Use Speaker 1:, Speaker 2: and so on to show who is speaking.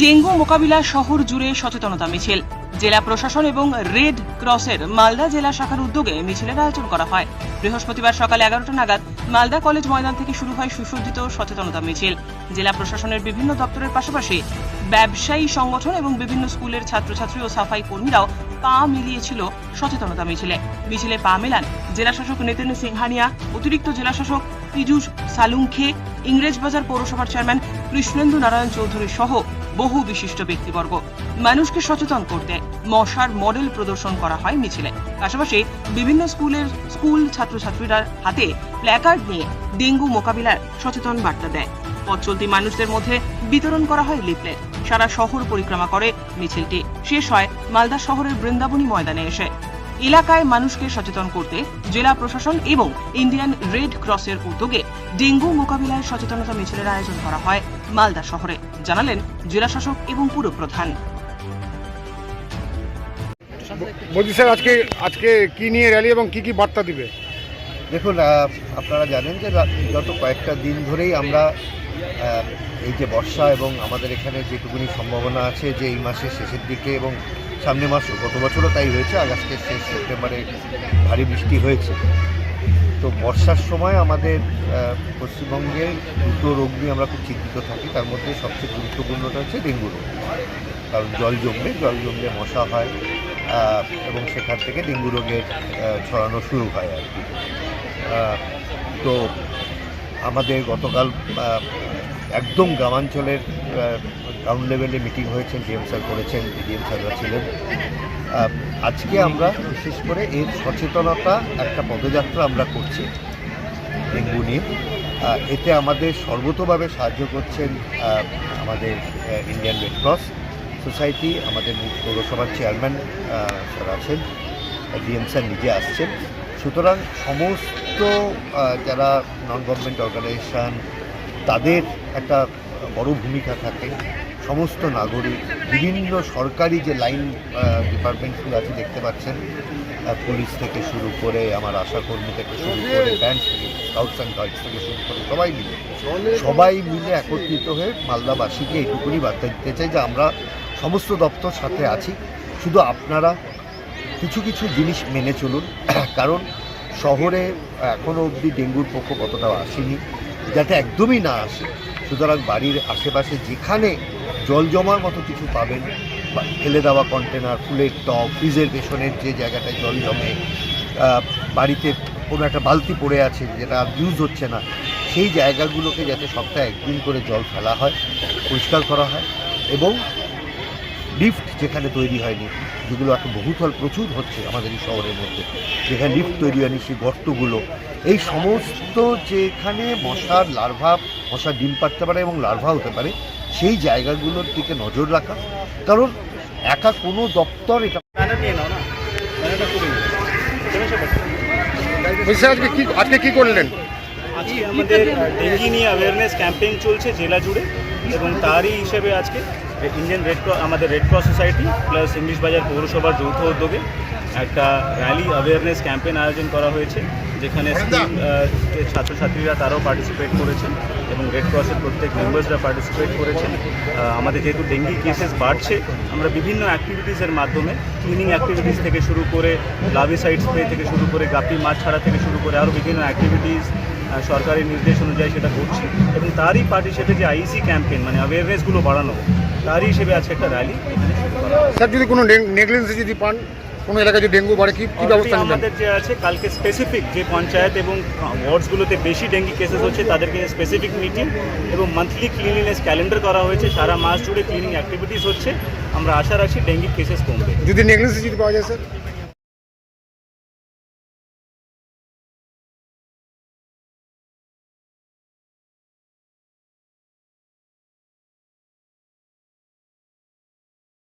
Speaker 1: Dengue মোকাবিলা শহর জুড়ে সচেতনতা মিছিল। জেলা প্রশাসন এবং রেড ক্রসের মালদা জেলা শাখার উদ্যোগে মিছিলের আয়োজন করা হয়। বৃহস্পতিবার সকাল এগারোটা নাগাদ মালদা কলেজ ময়দান থেকে শুরু হয় সুসজ্জিত সচেতনতা মিছিল। জেলা প্রশাসনের বিভিন্ন দপ্তরের পাশাপাশি ব্যবসায়ী সংগঠন এবং বিভিন্ন স্কুলের ছাত্রছাত্রী ও সাফাই কর্মীরাও পা মিলিয়েছিল সচেতনতা মিছিলে। মিছিলে পা মেলান জেলাশাসক নিতিন সিংহানিয়া, অতিরিক্ত জেলাশাসক পীযূষ সালুংখে ইংরেজবাজার পৌরসভার চেয়ারম্যান কৃষ্ণেন্দু নারায়ণ চৌধুরী সহ বহু বিশিষ্ট ব্যক্তিবর্গ। মানুষকে সচেতন করতে মশার মডেল প্রদর্শন করা হয় মিছিলে। পাশাপাশি বিভিন্ন স্কুলের স্কুল ছাত্রছাত্রীরা হাতে প্ল্যাকার্ড নিয়ে ডেঙ্গু মোকাবিলার সচেতন বার্তা দেয়। পথ চলতি মানুষদের মধ্যে বিতরণ করা হয় লিফলেট সারা শহর পরিক্রমা করে মিছিলটি। শেষ হয় মালদা শহরের বৃন্দাবনী ময়দানে এসে। এলাকায় মানুষকে সচেতন করতে জেলা প্রশাসন এবং ইন্ডিয়ান রেড ক্রসের উদ্যোগে ডেঙ্গু মোকাবিলায় সচেতনতা মিছিলের আয়োজন করা হয় মালদা শহরে। জানালেন জেলা শাসক এবং পুরপ্রধান
Speaker 2: বলছি স্যার আজকে আজকে কি নিয়ে র্যালি এবং কি কি বার্তা দিবে?
Speaker 3: দেখুন আহ, আপনারা জানেন যে গত কয়েকটা দিন ধরেই আমরা এই যে বর্ষা এবং আমাদের এখানে যেটুকুনি সম্ভাবনা আছে যে এই মাসের শেষের দিকে এবং সামনের মাস গত বছরও তাই হয়েছে আগস্টের শেষ সেপ্টেম্বরে ভারী বৃষ্টি হয়েছে। তো বর্ষার সময় আমাদের আহ, পশ্চিমবঙ্গের দুটো রোগ নিয়ে আমরা খুব চিন্তিত থাকি। তার মধ্যে সবচেয়ে গুরুত্বপূর্ণটা হচ্ছে ডেঙ্গু রোগ। কারণ জল জমলে জল জমলে মশা হয় এবং সেখান থেকে ডেঙ্গু রোগের ছড়ানো শুরু হয় আর কি। তো আমাদের গতকাল একদম গ্রামাঞ্চলের গ্রাউন্ড লেভেলে মিটিং হয়েছে ডিএম স্যার করেছেন ডিএম স্যাররা ছিলেন। আজকে আমরা বিশেষ করে এর সচেতনতা একটা পদযাত্রা আমরা করছি ডেঙ্গু নিয়ে। এতে আমাদের সর্বতোভাবে সাহায্য করছেন আমাদের ইন্ডিয়ান রেড ক্রস সোসাইটি আমাদের পৌরসভার চেয়ারম্যান স্যার আছেন ডিএম স্যার নিজে আসছেন। সুতরাং সমস্ত যারা নন গভর্নমেন্ট অর্গানাইজেশান তাদের একটা বড় ভূমিকা থাকে। সমস্ত নাগরিক, বিভিন্ন সরকারি যে লাইন ডিপার্টমেন্টগুলো আছে, দেখতে পাচ্ছেন। পুলিশ থেকে শুরু করে আমার আশাকর্মী থেকে শুরু করে, ব্যাংক থেকে স্কাউটস অ্যান্ড গাইডস থেকে শুরু করে, সবাই মিলে। সবাই মিলে একত্রিত হয়ে মালদাবাসীকে এইটুকুনি বার্তা দিতে চাই যে আমরা সমস্ত দপ্তর সাথে আছি। শুধু আপনারা কিছু কিছু জিনিস মেনে চলুন। কারণ শহরে এখনও অবধি ডেঙ্গুর পক্ষ অতটাও আসেনি। যাতে একদমই না আসে। সুতরাং বাড়ির আশেপাশে যেখানে জল জমার মতো কিছু পাবেন, বা ফেলে দেওয়া কন্টেনার ফুলের টব ফ্রিজের পেছনের যে জায়গাটায় জল জমে বাড়িতে কোনো একটা বালতি পড়ে আছে যেটা ইউজ হচ্ছে না, সেই জায়গাগুলোকে যাতে সপ্তাহে একদিন করে জল ফেলা হয়, পরিষ্কার করা হয় এবং লিফট যেখানে তৈরি হয়নি, যেগুলো এখন বহুতল প্রচুর হচ্ছে আমাদের এই শহরের মধ্যে, যেখানে লিফট তৈরি হয়নি সেই গর্তগুলো এই সমস্ত যেখানে মশার লার্ভা মশা ডিম পাড়তে পারে এবং লার্ভা হতে পারে সেই জায়গাগুলোর দিকে নজর রাখা। কারণ একা কোনো দপ্তর এটা
Speaker 2: আজকে কি আজকে কি করলেন?
Speaker 4: আজকে আমাদের ডেঙ্গি নিয়ে অ্যাওয়ারনেস ক্যাম্পেইন চলছে জেলা জুড়ে এবং তারই হিসেবে আজকে ইন্ডিয়ান রেড ক্রস আমাদের red cross society plus English Bazar পৌরসভার যৌথ উদ্যোগে একটা র্যালি অ্যাওয়ারনেস ক্যাম্পেইন আয়োজন করা হয়েছে। যেখানে স্কুল ছাত্রছাত্রীরা তারাও পার্টিসিপেট করেছেন এবং রেড ক্রসের প্রত্যেক মেম্বার্সরা পার্টিসিপেট করেছেন। আমাদের যেহেতু ডেঙ্গি কেসেস বাড়ছে আমরা বিভিন্ন অ্যাক্টিভিটিসের মাধ্যমে ক্লিনিং অ্যাক্টিভিটিস থেকে শুরু করে লাভিসাইড স্প্রে থেকে শুরু করে গাপি মাছ ছাড়া থেকে শুরু করে আরও বিভিন্ন অ্যাক্টিভিটিস সরকারি নির্দেশ অনুযায়ী সেটা করছি এবং তারই পার্ট হিসেবে যে আইসি ক্যাম্পেইন মানে অ্যাওয়ারনেসগুলো বাড়ানো তারই হিসেবে আছে একটা র্যালি এখানে শুরু করা
Speaker 2: স্যার যদি কোনো নেগলেন্সি যদি পান কোনো এলাকায় যদি ডেঙ্গু বাড়ে কি কি ব্যবস্থা নেবেন?
Speaker 4: আমাদের যে আছে কালকে স্পেসিফিক যে পঞ্চায়েত এবং ওয়ার্ডসগুলোতে বেশি ডেঙ্গি কেসেস হচ্ছে তাদেরকে স্পেসিফিক মিটিং এবং মান্থলি ক্লিনিনেস ক্যালেন্ডার করা হয়েছে। সারা মাস জুড়ে ক্লিনিং অ্যাক্টিভিটিস হচ্ছে। আমরা আশা রাখছি ডেঙ্গি কেসেস কমবে।
Speaker 2: যদি নেগলিজেন্স যদি পাওয়া যায় স্যার